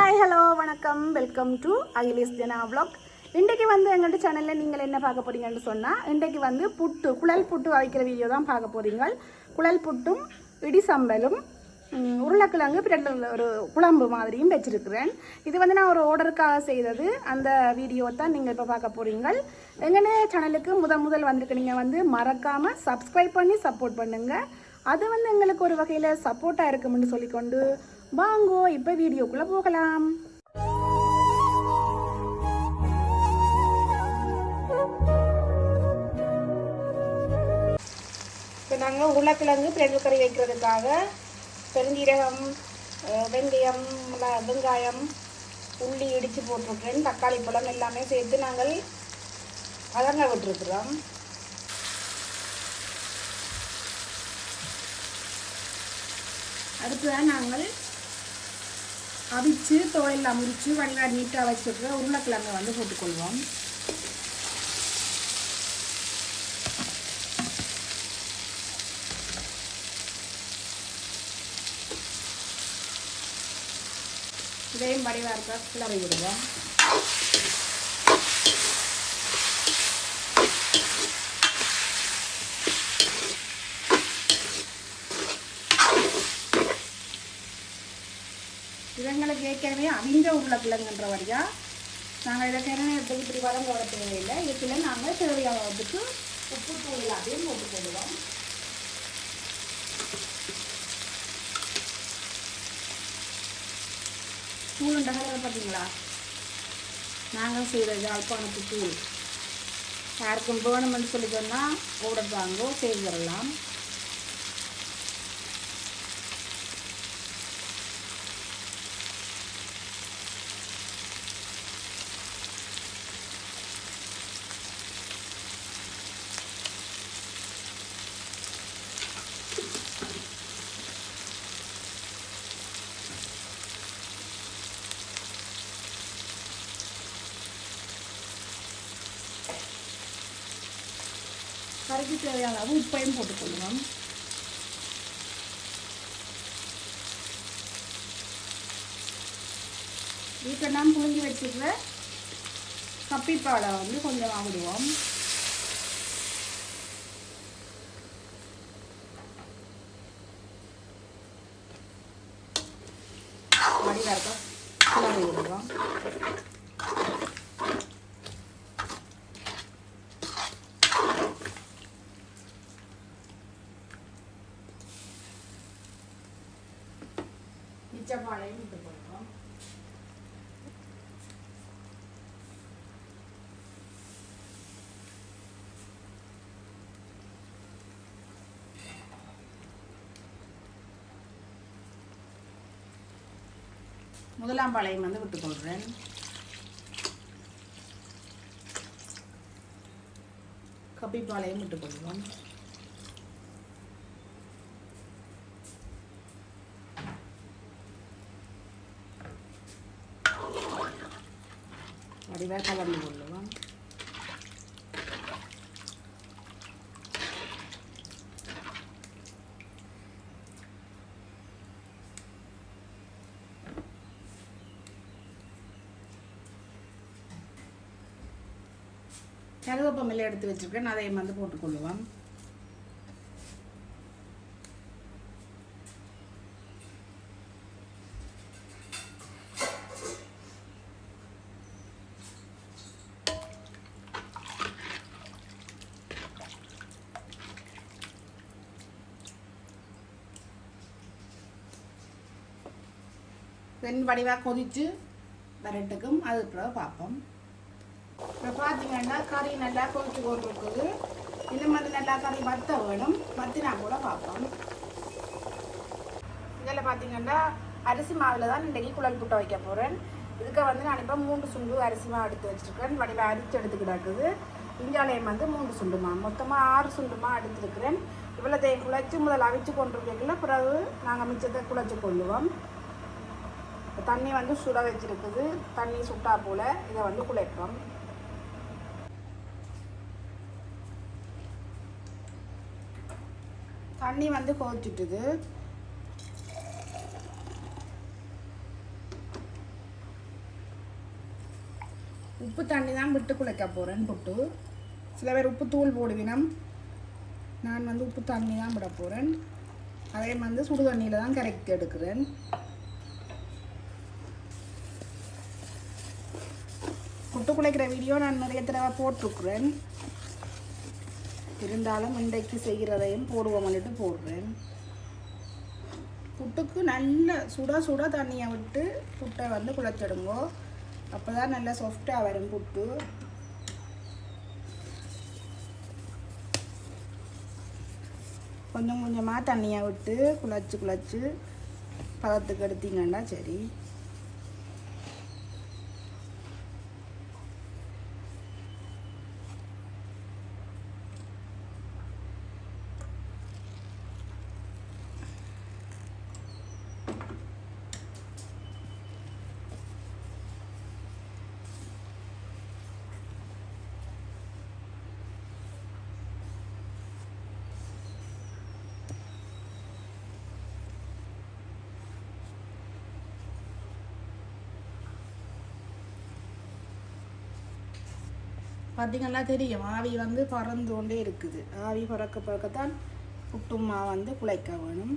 Hi hello வணக்கம். Welcome to Akhilesh Dina vlog இன்றைக்கு வந்து எங்கள்கிட்ட சேனலில் நீங்கள் என்ன பார்க்க போறீங்கன்னு சொன்னால் இன்றைக்கு வந்து புட்டு குழல் புட்டு வைக்கிற வீடியோ தான் பார்க்க போறீங்க. குழல் புட்டும் இடி சம்பலும் உருளைக்கிழங்கு பிரெட்டில் ஒரு குழம்பு மாதிரியும் வச்சுருக்கிறேன். இது வந்து நான் ஒரு ஆர்டருக்காக செய்தது. அந்த வீடியோ தான் நீங்கள் இப்போ பார்க்க போகிறீங்க எங்கனே சேனலுக்கு முதல் முதல் நீங்கள் வந்து மறக்காமல் சப்ஸ்கிரைப் பண்ணி சப்போர்ட் பண்ணுங்கள் அது வந்து எங்களுக்கு ஒரு வகையில் சப்போர்ட்டாக இருக்கும்னு சொல்லிக்கொண்டு வாங்கோ இப்போ வீடியோக்குள்ளே போகலாம். இப்போ நாங்கள் உருளைக்கிழங்கு பிரெண்டு கறி வைக்கிறதுக்காக பெருஞ்சீரகம் வெங்காயம் வெந்தயம் வெங்காயம் உள்ளி இடித்து போட்டிருக்கிறேன். தக்காளி பழம் எல்லாமே சேர்த்து நாங்கள் அதங்க விட்டுருக்குறோம். அடுத்ததான் நாங்கள் அவிச்சு தோலையில் அமுரிச்சு வடிவாக நீட்டாக வச்சுருக்கிற உருளைக்கிழங்கை வந்து போட்டுக்கொள்வோம். இதையும் வடிவாக இருக்க கிளறி விடுவோம். ஏற்கனவே அவிஞ்ச உருளைக்கிழங்குன்ற வரியா நாங்கள் இதற்கனவே எடுத்துக்கு இப்படி வளம் போட தேவையில்லை. இதுக்குள்ள நாங்கள் தேவையானதுக்கு உப்பு தூள் எல்லாத்தையும் போட்டு போடுவோம் தூளுண்ட கலர் பார்த்தீங்களா? நாங்கள் செய்கிற யாழ்ப்பாணத்து தூள். யாருக்கும் வேணும்னு சொல்லி சொன்னால் ஓடர் வாங்கோ செய்து வரலாம் கறிக்கு தேவையான அளவு உப்பையும் போட்டுக்கொள்ளுவோம் வீட்டில் நான் புழிஞ்சி வச்சுக்கிற கப்பிப்பாலை வந்து கொஞ்சம் வாங்கிடுவோம் வடிவாக இருக்கும் கிளறி விடுவோம் மிச்சப்பாலையும் விட்டு போடுவோம் முதலாம் பாளையம் வந்து விட்டு போடுறேன் கப்பிப்பாளையம் விட்டு போடுவோம் வடிவாக கலந்து கொள்ளுவோம் கருவேப்பமில்லை எடுத்து வச்சிருக்கேன். அதையும் வந்து போட்டுக்கொள்ளுவோம் தென் வடிவாக கொதித்து வரட்டுக்கும். அது பிறகு பார்ப்போம். இப்போ பார்த்தீங்கன்னா கறி நல்லா கொதிச்சு கொண்டு இருக்குது மாதிரி நல்லா கறி வத்த வேணும். வத்தினா கூட பார்ப்போம். இதில் பார்த்தீங்கன்னா அரிசி மாவில் தான் இன்றைக்கி குழல் புட்டை வைக்க போகிறேன் இதுக்கு வந்து நான் இப்போ மூன்று சுண்டு அரிசி மாவு எடுத்து வச்சுருக்கேன். வடிவாக அரிச்சு எடுத்து கிடக்குது. இஞ்சாலயம் வந்து மூன்று சுண்டுமா மொத்தமாக ஆறு சுண்டுமா எடுத்துருக்கிறேன். இவ்வளோத்தையும் குழைச்சி முதல்ல அவிச்சு கொண்டிருக்கல பிறகு நாங்கள் மிச்சத்தை குழைச்சி கொள்ளுவோம் தண்ணி வந்து சுட வச்சுருக்குது. தண்ணி சுட்டா போல் இதை வந்து குழைப்போம். தண்ணி வந்து கொதிச்சுட்டுது. உப்பு தண்ணி தான் விட்டு குழைக்க போகிறேன் புட்டு. சில பேர் உப்பு தூள் போடுவினம். நான் வந்து உப்பு தண்ணி தான் விட போகிறேன் அதே வந்து சுடு தண்ணியில் தான் கரைக்கி எடுக்கிறேன். புட்டு குழைக்கிற வீடியோ நான் நிறைய தடவை போட்டிருக்கிறேன். இருந்தாலும் இன்றைக்கு செய்கிறதையும் போடுவோம் போடுறேன். புட்டுக்கு நல்ல சுட சுட தண்ணியை விட்டு புட்டை வந்து குழச்சிடுங்கோ. அப்போ தான் நல்லா சாஃப்டாக வரும் புட்டு. கொஞ்சம் கொஞ்சமாக தண்ணியை விட்டு குழச்சி குழச்சி பதத்துக்கு எடுத்தீங்கன்னா சரி. பார்த்தீங்கன்னா தெரியும். ஆவி வந்து பறந்து கொண்டே இருக்குது. ஆவி பறக்க பறக்கத்தான் புட்டுமா வந்து குலைக்க வேணும்.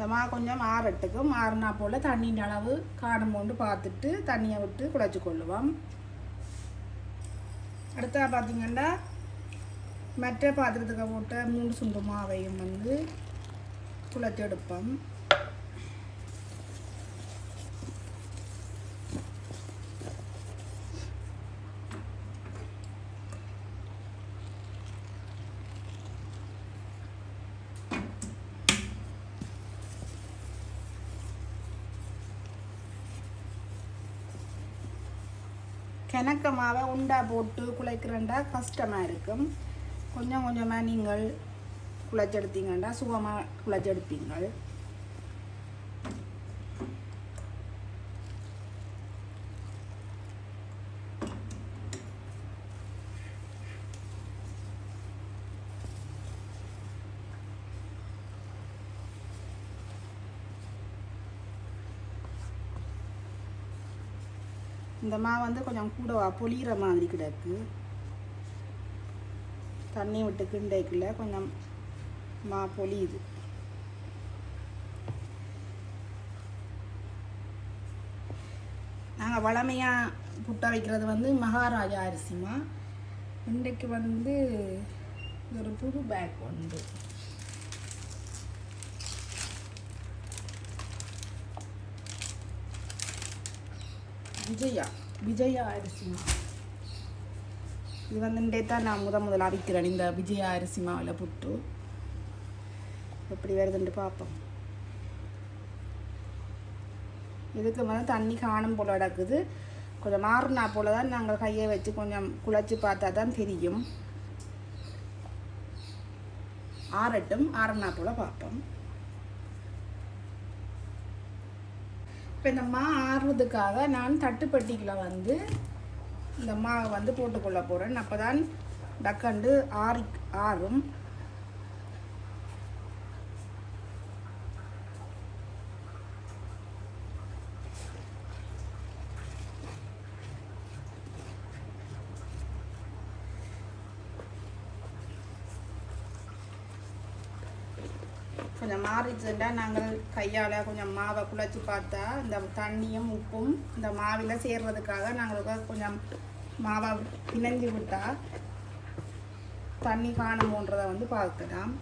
இந்த மா கொஞ்சம் ஆறட்டுக்கும் ஆறுனா போல் தண்ணியின் அளவு காணும் கொண்டு பார்த்துட்டு தண்ணியை விட்டு குழைச்சி கொள்ளுவோம். அடுத்தா பார்த்திங்கன்னா மற்ற பாத்திரத்துக்கு போட்ட மூணு சுண்டு மாவையும் வந்து குழைச்சி எடுப்போம். கிணக்க மாவை உண்டா போட்டு குழைக்கிறண்டா கஷ்டமாக இருக்கும் கொஞ்சம் கொஞ்சமாக நீங்கள் குழைச்செடுத்தீங்கன்னா சுகமாக குழைச்செடுப்பீங்கள் இந்த மா வந்து கொஞ்சம் கூட பொழிகிற மாதிரி கிடக்கு. தண்ணி விட்டு கிண்டைக்குள்ள கொஞ்சம் மா பொழியுது நாங்கள் வளமையாக புட்டை வைக்கிறது வந்து மகாராஜா அரிசிமா. இன்றைக்கு வந்து ஒரு புது பேக் ஒன்று விஜயா விஜயா அரிசிமா? இது வந்துட்டே தான் நான் முத முதல்ல அவிக்கிறேன் இந்த விஜயா அரிசி மாவில் புட்டு. எப்படி வருதுன்ட்டு பார்ப்போம். இதுக்கு வந்து தண்ணி காணும் போல் நடக்குது கொஞ்சம் மாறினா போல் தான் நாங்கள் கையை வச்சு கொஞ்சம் குழச்சி பார்த்தா தான் தெரியும். ஆறட்டும் ஆறுனா போல் பார்ப்போம். இப்போ இந்த மா ஆறுறதுக்காக நான் தட்டுப்பட்டிக்கில் வந்து இந்த மாவை வந்து போட்டுக்கொள்ள போகிறேன் அப்போ தான் டக்கண்டு ஆறி ஆறும். கொஞ்சம் மாறிச்சுட்டா நாங்கள் கையால் கொஞ்சம் மாவை குழச்சி பார்த்தா இந்த தண்ணியும் உப்பும் இந்த மாவில் சேர்றதுக்காக நாங்கள் கொஞ்சம் மாவை பிணைஞ்சு விட்டா தண்ணி காணுமோன்றதை வந்து பார்க்கலாம்.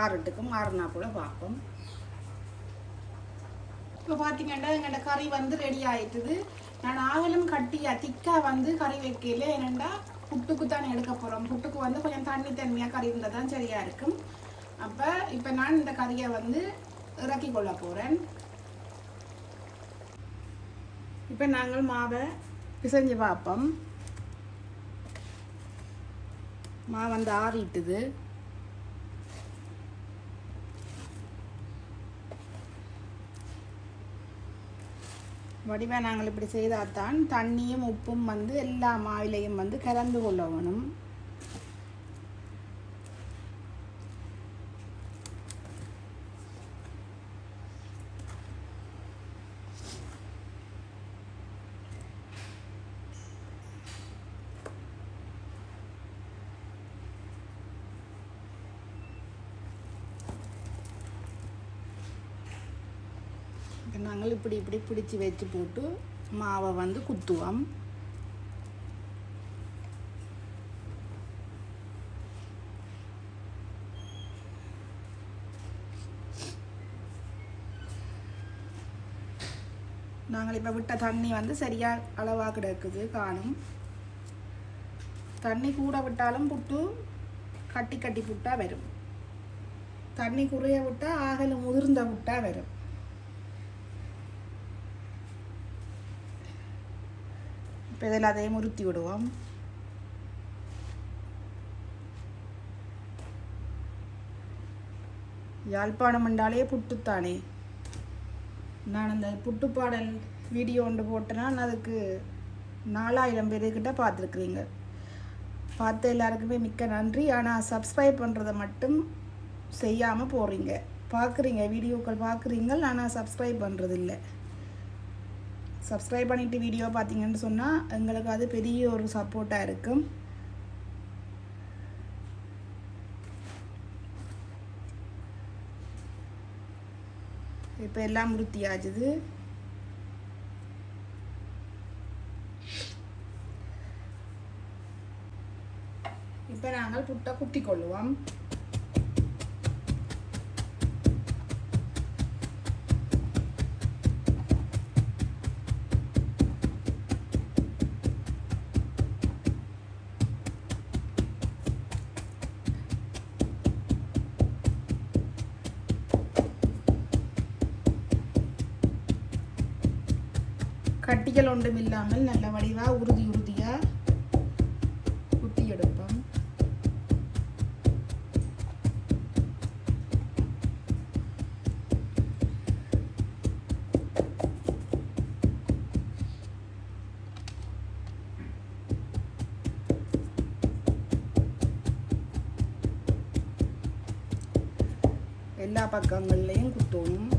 ஆறுட்டுக்கும் ஆறுனா கூட பார்ப்போம். இப்போ பார்த்தீங்கன்னா எங்கள்ட கறி வந்து ரெடி ஆயிட்டுது. நான் ஆகலும் கட்டியா திக்கா வந்து கறி வைக்கல. என்னென்னா புட்டுக்கு தான் எடுக்க போகிறோம் புட்டுக்கு வந்து கொஞ்சம் தண்ணி தண்ணியாக கறி இருந்தால் தான் சரியாக இருக்கும். அப்போ இப்போ நான் இந்த கறியை வந்து இறக்கி கொள்ள போகிறேன் இப்போ நாங்கள் மாவை பிசைஞ்சு பார்ப்போம். மாவு வந்து ஆறிட்டுது. வடிவா நாங்கள் இப்படி செய்தால் தான் தண்ணியும் உப்பும் வந்து எல்லா மாவிலையும் வந்து கலந்து கொள்ள வேணும் நாங்கள் இப்படி இப்படி பிடிச்சி வச்சு போட்டு மாவை வந்து குத்துவோம். நாங்கள் இப்போ விட்ட தண்ணி வந்து சரியாக அளவாக கிடக்குது காணும். தண்ணி கூட விட்டாலும் புட்டு கட்டி கட்டி புட்டா வரும். தண்ணி குறைய விட்டால் ஆகல முதிர்ந்த புட்டா வரும். இப்போ இதில் அதையும் முறுத்தி விடுவோம். யாழ்ப்பாணம் என்றாலே புட்டுத்தானே. நான் அந்த புட்டுப்பாடல் வீடியோ ஒன்று போட்டேன்னா நான் அதுக்கு நாலாயிரம் பேருக்கிட்ட பார்த்துருக்குறீங்க. பார்த்த எல்லாருக்குமே மிக்க நன்றி. ஆனால் சப்ஸ்கிரைப் பண்ணுறதை மட்டும் செய்யாமல் போகிறீங்க பார்க்குறீங்க வீடியோக்கள் பார்க்குறீங்க ஆனால் சப்ஸ்கிரைப் பண்ணுறதில்லை சப்ஸ்கிரைப் பண்ணிட்டு வீடியோ பார்த்தீங்கன்னு சொன்னால் எங்களுக்கு அது பெரிய ஒரு சப்போர்ட்டாக இருக்கும். இப்போ எல்லாம் முருத்தியாச்சுது இப்போ நாங்கள் புட்டை குட்டி கொள்ளுவோம் கட்டிகள் ஒன்றும் இல்லாமல் நல்ல வடிவாக உறுதி உறுதியாக குத்தி எடுப்போம் எல்லா பக்கங்கள்லையும் குத்தணும்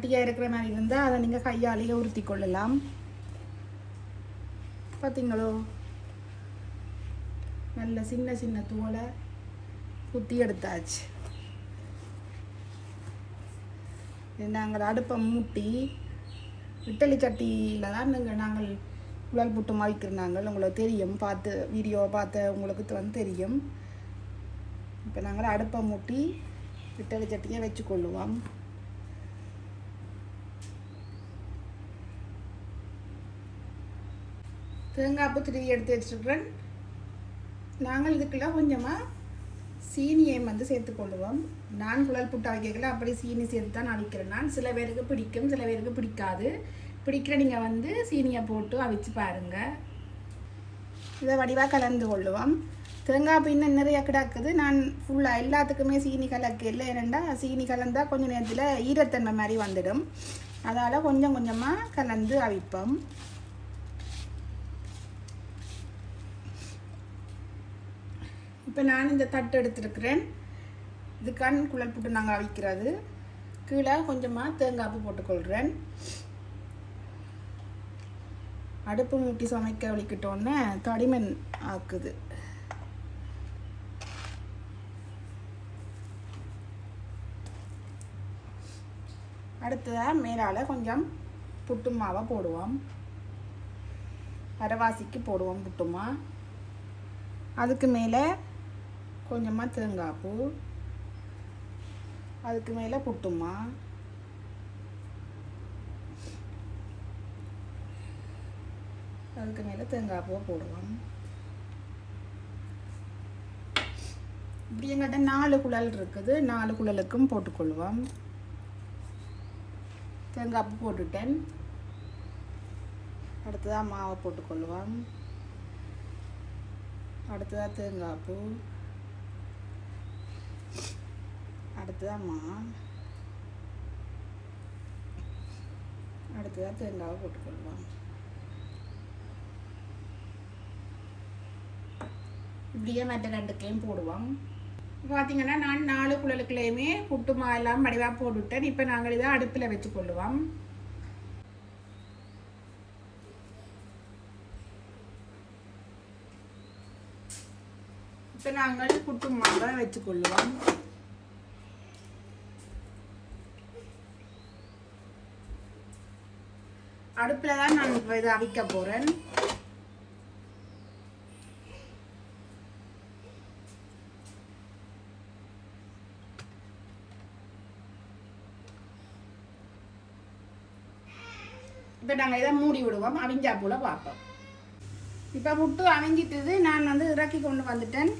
கட்டியாக இருக்கிற மாதிரி இருந்தால் அதை நீங்கள் கையாலேயே உறுத்தி கொள்ளலாம். பார்த்தீங்களோ நல்ல சின்ன சின்ன தோலை குத்தி எடுத்தாச்சு. நாங்கள் அடுப்பை மூட்டி இட்டலி சட்டியில் தான் நீங்கள் நாங்கள் குழல் புட்டு மாவிக்கிறோம் உங்களுக்கு தெரியும் பார்த்து வீடியோவை பார்த்த உங்களுக்கு வந்து தெரியும். இப்போ நாங்கள் அடுப்பை மூட்டி இட்டலி சட்டியை வச்சு கொள்ளுவோம் தேங்காய்ப்பு திருவி எடுத்து வச்சுருக்கிறேன். நாங்கள் இதுக்கெல்லாம் கொஞ்சமாக சீனியை வந்து சேர்த்துக்கொள்ளுவோம் நான் குழல் புட்டு வைக்கல அப்படி சீனி சேர்த்து தான் அவிக்கிறேன். நான் சில பேருக்கு பிடிக்கும் சில பேருக்கு பிடிக்காது. பிடிக்கிற நீங்கள் வந்து சீனியை போட்டு அவிச்சு பாருங்கள் இதை வடிவாக கலந்து கொள்ளுவோம். தேங்காய் இன்னும் நிறைய கிடக்குது நான் ஃபுல்லாக எல்லாத்துக்குமே சீனி கலக்கு இல்லை ஏனெண்டா சீனி கலந்தால் கொஞ்சம் நேரத்தில் ஈரத்தன்மை மாதிரி வந்துடும். அதால் கொஞ்சம் கொஞ்சமாக கலந்து அவிப்போம். இப்போ நான் இந்த தட்டு எடுத்துருக்கிறேன். இது கண் குழல் புட்டு நாங்கள் அவிக்கிறது. கீழே கொஞ்சமாக தேங்காய் போட்டுக்கொள்கிறேன் அடுப்பு மூட்டி சமைக்க வலிக்கிட்டோன்னே தடிமன் ஆக்குது. அடுத்ததாக மேலால் கொஞ்சம் புட்டு மாவை போடுவோம். அரவாசிக்கு போடுவோம் புட்டுமா அதுக்கு மேலே கொஞ்சமாக தேங்காய் பூ அதுக்கு மேலே புட்டுமா? அதுக்கு மேலே தேங்காய் பூவை போடுவோம் இப்படி எங்கிட்ட நாலு குழல் இருக்குது. நாலு குழலுக்கும் போட்டுக்கொள்வோம். தேங்காய் பூ போட்டுட்டேன். அடுத்ததாக மாவை போட்டுக்கொள்வோம். அடுத்ததாக தேங்காய் பூ அடுத்ததாம்மா. அடுத்ததாக தேங்காவை போட்டுக்கொள்வோம் இப்படியே மற்ற ரெண்டுக்கையும் போடுவோம். பார்த்தீங்கன்னா நான் நாலு குழலுக்குள்ளேயுமே புட்டுமா எல்லாம் மடிவாக போட்டுவிட்டேன் இப்போ நாங்கள் இதை அடுப்பில் வச்சு கொள்ளுவோம். இப்போ நாங்கள் புட்டுமாவை வச்சு கொள்ளுவோம். அடுப்பில் தான் நான் இப்போ இதை அவிக்க போகிறேன் இப்போ நாங்கள் இதை மூடி விடுவோம். அவிஞ்சா போல பார்ப்போம். இப்போ முட்டு அவிஞ்சிட்டது நான் வந்து இறக்கி கொண்டு வந்துட்டேன்.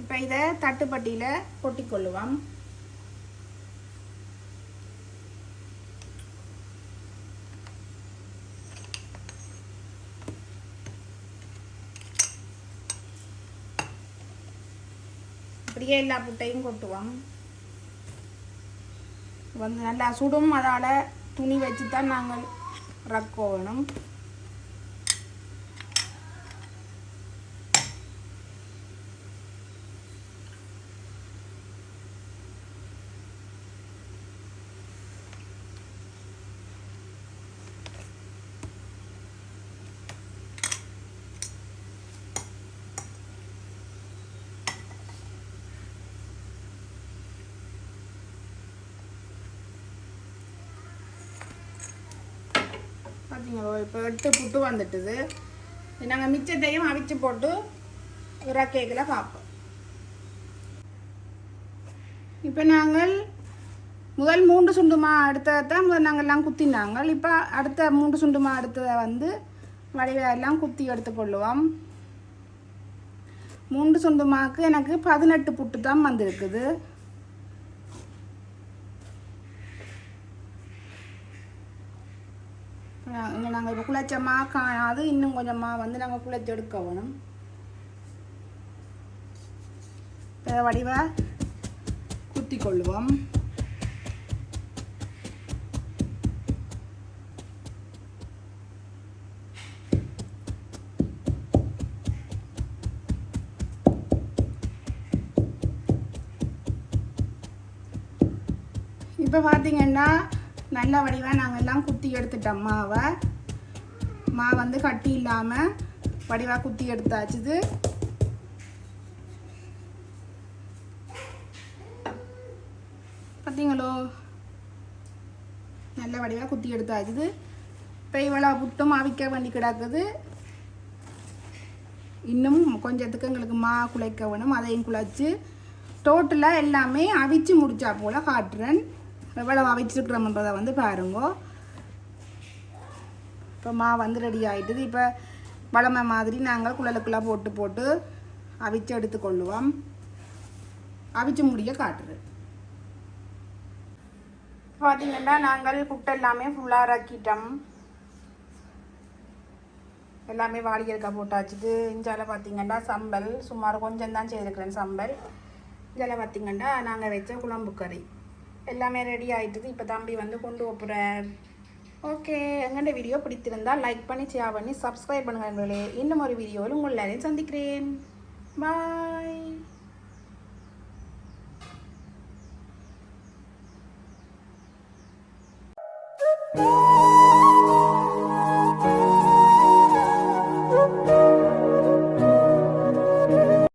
இப்போ இதை தட்டுப்பட்டியில் கொட்டிக்கொள்ளுவோம். அப்படியே எல்லா புட்டையும் கொட்டுவோம் வந்து நல்லா சுடும் அதால் துணி வச்சு தான் நாங்கள் ரக்கோணும் பார்த்தீங்களோ இப்போ எட்டு புட்டு வந்துட்டுது. நாங்கள் மிச்சத்தையும் அவிச்சு போட்டு இறக்கைகளை பார்ப்போம் இப்போ நாங்கள் முதல் மூன்று சுண்டுமா அடுத்ததை தான் முதல் நாங்கள் எல்லாம் குத்தினாங்க. இப்போ அடுத்த மூன்று சுண்டுமா அடுத்ததை வந்து வடிவெல்லாம் குத்தி எடுத்துக்கொள்ளுவோம் மூன்று சுண்டுமாவுக்கு எனக்கு பதினெட்டு புட்டு தான் வந்திருக்குது. இங்கே நாங்கள் இப்போ குழைச்ச மா காணாது. இன்னும் கொஞ்சமாக வந்து நாங்கள் குழைச்சி எடுக்க வேணும். இப்போ வடிவ குத்தி கொள்ளுவோம். இப்போ பார்த்தீங்கன்னா நல்ல வடிவாக நாங்கள் எல்லாம் குத்தி எடுத்துட்டோம் மாவை. மா வந்து கட்டி இல்லாமல் வடிவாக குத்தி எடுத்தாச்சுது பார்த்தீங்களோ நல்ல வடிவாக குத்தி எடுத்தாச்சுது இப்போ இவ்வளோ புட்டும் அவிக்க வேண்டி கிடக்குது. இன்னும் கொஞ்சத்துக்கு எங்களுக்கு மா குலைக்க வேணும் அதையும் குழைச்சி. டோட்டலாக எல்லாமே அவிச்சு முடிச்சா போல் காட்டுறேன். எவ்வளவு அவிச்சிருக்கிறோம்ன்றதை வந்து பாருங்க. இப்போ மா வந்து ரெடி ஆகிட்டுது இப்போ வளமை மாதிரி நாங்கள் குழலுக்குள்ளே போட்டு போட்டு அவிச்சு எடுத்துக்கொள்ளுவோம் அவிச்சு முடிய காட்டுறேன் பார்த்தீங்கன்னா நாங்கள் புட்டு எல்லாமே ஃபுல்லாக இறக்கிட்டோம். எல்லாமே வாளியற்கா போட்டாச்சுது. இஞ்சால் பார்த்தீங்கன்னா சம்பல். சுமார் கொஞ்சம் தான் செய்திருக்கிறேன் சம்பல். இதில் பார்த்தீங்கன்னா நாங்கள் வச்ச குழம்பு கறி. எல்லாமே ரெடி ஆகிட்டுது இப்போ தம்பி வந்து கொண்டு போகிறார் ஓகே எங்கள்கிட்ட வீடியோ பிடித்திருந்தால் லைக் பண்ணி ஷேர் பண்ணி சப்ஸ்கிரைப் பண்ணுங்கள் எங்களே இன்னும் ஒரு வீடியோவில் உங்கள் சந்திக்கிறேன். பாய்